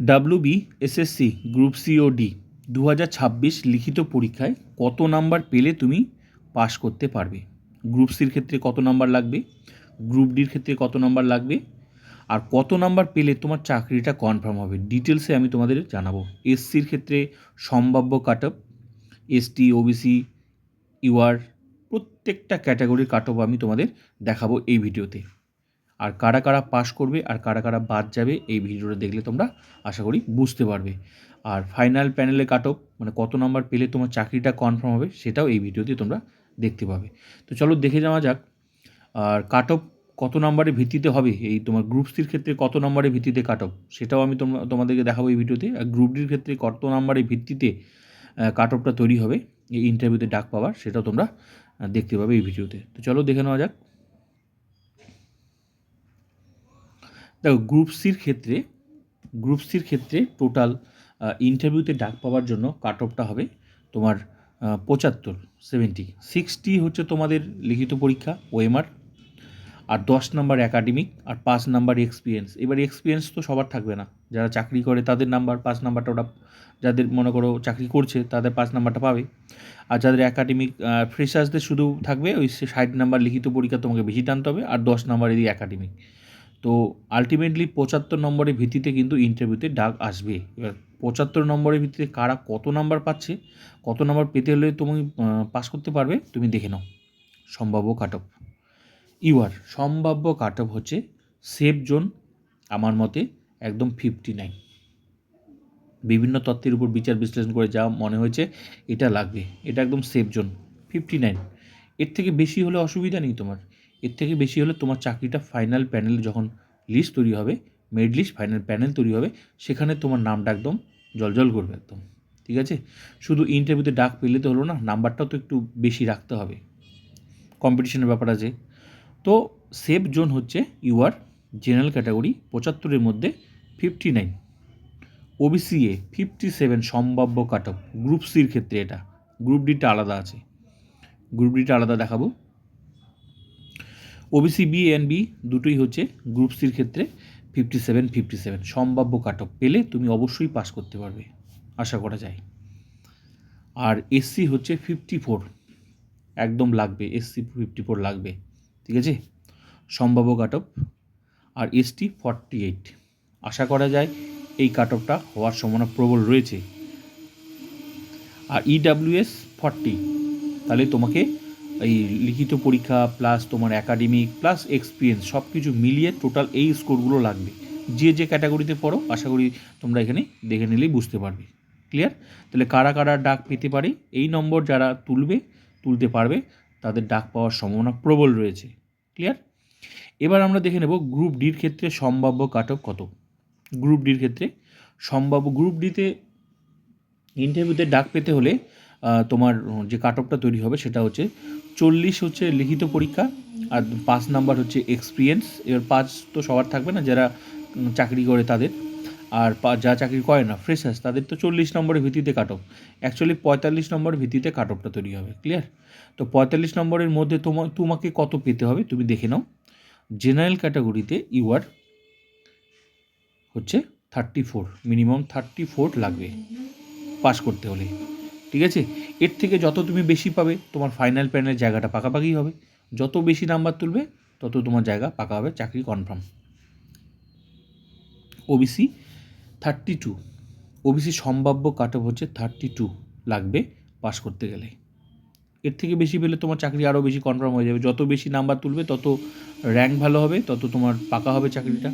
W B SSC, group C ও D দু ছাব্বিশ লিখিত পরীক্ষায় কত নাম্বার পেলে তুমি পাশ করতে পারবে? গ্রুপ সির ক্ষেত্রে কত নাম্বার লাগবে? গ্রুপ ডির ক্ষেত্রে কত নাম্বার লাগবে? আর কত নাম্বার পেলে তোমার চাকরিটা কনফার্ম হবে? ডিটেলসে আমি তোমাদের জানাব। এসসির ক্ষেত্রে সম্ভাব্য cut off ST, OBC, UR প্রত্যেকটা ক্যাটাগরির কাট অফ আমি তোমাদের দেখাবো এই ভিডিওতে। আর কারা কারা পাস করবে আর কারা কারা বাদ যাবে, এই ভিডিওটা দেখলে তোমরা আশা করি বুঝতে পারবে। আর ফাইনাল প্যানেলে কাট অফ মানে কত নাম্বার পেলে তোমার চাকরিটা কনফার্ম হবে, সেটাও এই ভিডিওতে তোমরা দেখতে পাবে। তো চলো দেখে যাওয়া যাক, আর কাট অফ কত নম্বরের ভিত্তিতে হবে, এই তোমার গ্রুপ সির ক্ষেত্রে কত নম্বরের ভিত্তিতে কাট অফ সেটাও আমি তোমরা তোমাদেরকে দেখাবো এই ভিডিওতে। আর গ্রুপ ডির ক্ষেত্রে কত নম্বরের ভিত্তিতে কাট অফটা তৈরি হবে, এই ইন্টারভিউতে ডাক পাওয়ার, সেটাও তোমরা দেখতে পাবে এই ভিডিওতে। তো চলো দেখে নেওয়া যাক। দেখো গ্রুপ সির ক্ষেত্রে গ্রুপ সির ক্ষেত্রে টোটাল ইন্টারভিউতে ডাক পাওয়ার জন্য কাট অফটা হবে তোমার পঁচাত্তর সেভেন্টি সিক্সটি হচ্ছে তোমাদের লিখিত পরীক্ষা ওএমআর আর দশ নাম্বার একাডেমিক আর পাঁচ নাম্বার এক্সপিরিয়েন্স এবার এক্সপিরিয়েন্স তো সবার থাকবে না। যারা চাকরি করে তাদের নাম্বার পাঁচ নাম্বারটা ওরা, যাদের মনে করো চাকরি করছে তাদের পাঁচ নাম্বারটা পাবে। আর যাদের একাডেমিক ফ্রেশার্সদের শুধু থাকবে, ওই ষাট নাম্বার লিখিত পরীক্ষা তোমাকে বেশি টানতে হবে, আর দশ নাম্বার এদিকে একাডেমিক তো আলটিমেটলি পঁচাত্তর নম্বরের ভিত্তিতে কিন্তু ইন্টারভিউতে ডাক আসবে। এবার পঁচাত্তর নম্বরের ভিত্তিতে কারা কত নাম্বার পাচ্ছে, কত নাম্বার পেতে হলে তুমি পাস করতে পারবে, তুমি দেখে নাও। সম্ভাব্য কাট অফ ইউআর, সম্ভাব্য কাট অফ হচ্ছে সেফ জোন আমার মতে একদম ফিফটি নাইন বিভিন্ন তত্ত্বের উপর বিচার বিশ্লেষণ করে যা মনে হয়েছে এটা লাগবে। এটা একদম সেফ জোন ফিফটি নাইন এর থেকে বেশি হলে অসুবিধা নেই তোমার। এর থেকে বেশি হলে তোমার চাকরিটা ফাইনাল প্যানেল যখন লিস্ট তৈরি হবে মেরিট লিস্ট ফাইনাল প্যানেল তৈরি হবে, সেখানে তোমার নামটা একদম জলজল করবে একদম। ঠিক আছে? শুধু ইন্টারভিউতে ডাক পেলে তো হলো না, নাম্বারটাও তো একটু বেশি রাখতে হবে। কম্পিটিশনের ব্যাপার আছে। তো সেফ জোন হচ্ছে ইউআর জেনারেল ক্যাটাগরি পঁচাত্তরের মধ্যে fifty nine OBC A fifty seven সম্ভাব্য কাট অফ গ্রুপ সির ক্ষেত্রে এটা। গ্রুপ ডিটা আলাদা আছে। গ্রুপ ডিটা আলাদা দেখাবো। ওবিসি বি এন বি দুটোই হচ্ছে গ্রুপ সির ক্ষেত্রে ফিফটি সেভেন ফিফটি সেভেন সম্ভাব্য কাট অফ পেলে তুমি অবশ্যই পাস করতে পারবে, আশা করা যায়। আর এসসি হচ্ছে ফিফটি ফোর একদম লাগবে এসসি ফিফটি ফোর লাগবে, ঠিক আছে? সম্ভাব্য কাট অফ আর এসটি ফর্টি এইট আশা করা যায় এই কাট অফটা হওয়ার সম্ভাবনা প্রবল রয়েছে। আর ইডাব্লিউএস ফর্টি তাহলে তোমাকে এই লিখিত পরীক্ষা প্লাস তোমার একাডেমিক প্লাস এক্সপিরিয়েন্স সব কিছু মিলিয়ে টোটাল এই স্কোরগুলো লাগবে। যে যে ক্যাটাগরিতে পড়ো, আশা করি তোমরা এখানে দেখে নিলেই বুঝতে পারবে। ক্লিয়ার তাহলে কারা কারা ডাক পেতে পারে? এই নম্বর যারা তুলবে, তুলতে পারবে, তাদের ডাক পাওয়ার সম্ভাবনা প্রবল রয়েছে। ক্লিয়ার এবার আমরা দেখে নেব গ্রুপ ডির ক্ষেত্রে সম্ভাব্য কাট অফ কত গ্রুপ ডির ক্ষেত্রে সম্ভাব্য গ্রুপ ডিতে ইন্টারভিউতে ডাক পেতে হলে তোমার যে কাট অফটা তৈরি হবে সেটা হচ্ছে চল্লিশ হচ্ছে লিখিত পরীক্ষা আর পাঁচ নাম্বার হচ্ছে এক্সপিরিয়েন্স এবার পাঁচ তো সবার থাকবে না, যারা চাকরি করে তাদের। আর যা চাকরি করে না ফ্রেশার্স তাদের তো চল্লিশ নম্বরের ভিত্তিতে কাট অফ অ্যাকচুয়ালি পঁয়তাল্লিশ নম্বরের ভিত্তিতে কাট অফটা তৈরি হবে ক্লিয়ার তো পঁয়তাল্লিশ নম্বরের মধ্যে তোমার তোমাকে কত পেতে হবে তুমি দেখে নাও। জেনারেল ক্যাটাগরিতে ইউআর হচ্ছে thirty four minimum thirty four লাগবে পাস করতে হলে। ঠিক আছে? এর থেকে যত তুমি বেশি পাবে, তোমার ফাইনাল প্যানেলের জায়গাটা পাকাপাকি হবে। যত বেশি নাম্বার তুলবে, তত তোমার জায়গা পাকা হবে, চাকরি confirm OBC thirty two OBC সম্ভাব্য কাট অফ হচ্ছে থার্টি টু লাগবে পাস করতে গেলে। এর থেকে বেশি পেলে তোমার চাকরি আরও বেশি কনফার্ম হয়ে যাবে। যত বেশি নাম্বার তুলবে, তত র্যাঙ্ক ভালো হবে, তত তোমার পাকা হবে চাকরিটা।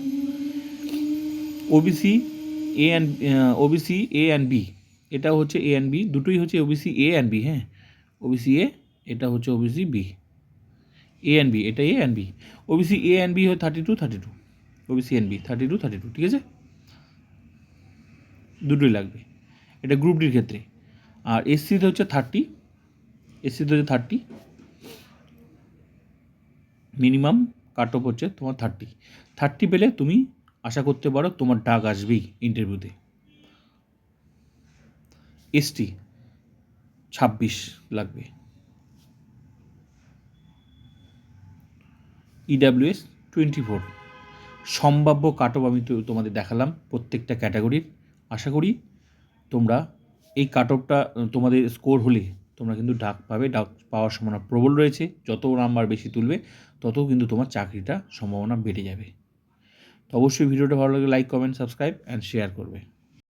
OBC A and OBC A and B এটা হচ্ছে এ অ্যান্ড বি দুটোই হচ্ছে ওবিসি এ অ্যান্ড বি হ্যাঁ? ওবিসি এ এটা হচ্ছে OBC B A and B এটা A and B OBC A and B হয় thirty two thirty two OBC and B thirty two thirty two ঠিক আছে? দুটোই লাগবে। এটা গ্রুপ ডির ক্ষেত্রে। আর এসসিতে হচ্ছে থার্টি এসসিতে হচ্ছে থার্টি মিনিমাম কাট অফ হচ্ছে তোমার থার্টি থার্টি পেলে তুমি আশা করতে পারো তোমার ডাক আসবেই ইন্টারভিউতে এসটি ছাব্বিশ লাগবে। ইডাব্লিউএস টোয়েন্টি ফোর সম্ভাব্য কাট অফ আমি তো তোমাদের দেখালাম প্রত্যেকটা ক্যাটাগরির আশা করি তোমরা এই কাট অফটা তোমাদের স্কোর হলে তোমরা কিন্তু ডাক পাবে, ডাক পাওয়ার সম্ভাবনা প্রবল রয়েছে। যত নাম্বার বেশি তুলবে, তত কিন্তু তোমার চাকরিটা সম্ভাবনা বেড়ে যাবে। তো অবশ্যই ভিডিওটা ভালো লাগলে like comment subscribe and share করবে।